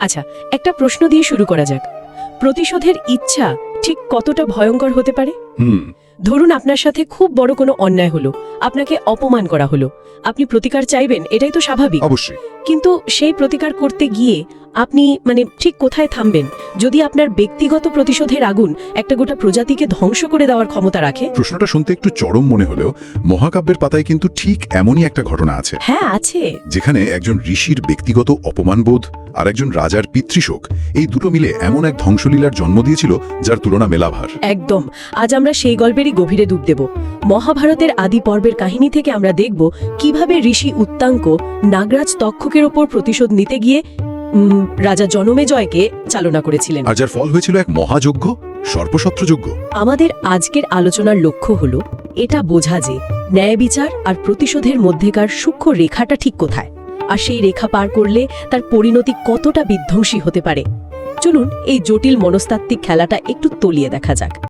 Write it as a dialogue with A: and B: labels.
A: আচ্ছা একটা প্রশ্ন দিয়ে শুরু করা যাক। প্রতিশোধের ইচ্ছা ঠিক কতটা ভয়ঙ্কর হতে পারে?
B: হুম।
A: ধরুন আপনার সাথে খুব বড় কোনো অন্যায় হলো আপনাকে অপমান করা হলো। আপনি প্রতিকার চাইবেন এটাই তো স্বাভাবিক।
B: অবশ্যই।
A: কিন্তু সেই প্রতিকার করতে গিয়ে আপনি মানে ঠিক কোথায় থামবেন? যদি আপনার ব্যক্তিগত প্রতিশোধের আগুন একটা গোটা প্রজাতিকে ধ্বংস করে দেওয়ার ক্ষমতা রাখে?
B: প্রশ্নটা শুনতে একটু চরম মনে হলেও মহাকাব্যের পাতায় কিন্তু ঠিক এমনই একটা ঘটনা আছে।
A: হ্যাঁ আছে।
B: যেখানে একজন ঋষির ব্যক্তিগত অপমানবোধ আর একজন রাজার পিতৃশোক এই দুটো মিলে এমন এক ধ্বংসলীলার জন্ম দিয়েছিল যার তুলনা মেলাভার।
A: একদম। আজ আমরা সেই গল্পেরই গভীরে ডুব দেব। মহাভারতের আদি পর্বের কাহিনী থেকে আমরা দেখব কীভাবে ঋষি উত্তাঙ্ক নাগরাজ তক্ষকের ওপর প্রতিশোধ নিতে গিয়ে রাজা জনমেজয়কে চালনা করেছিলেন।
B: আর যার ফল হয়েছিল এক মহাযজ্ঞ সর্পসত্রযজ্ঞ
A: আমাদের আজকের আলোচনার লক্ষ্য হল এটা বোঝা যে ন্যায় বিচার আর প্রতিশোধের মধ্যেকার সূক্ষ্ম রেখাটা ঠিক কোথায়? আর সেই রেখা পার করলে তার পরিণতি কতটা বিধ্বংসী হতে পারে? চলুন এই জটিল মনস্তাত্ত্বিক খেলাটা একটু তলিয়ে দেখা যাক।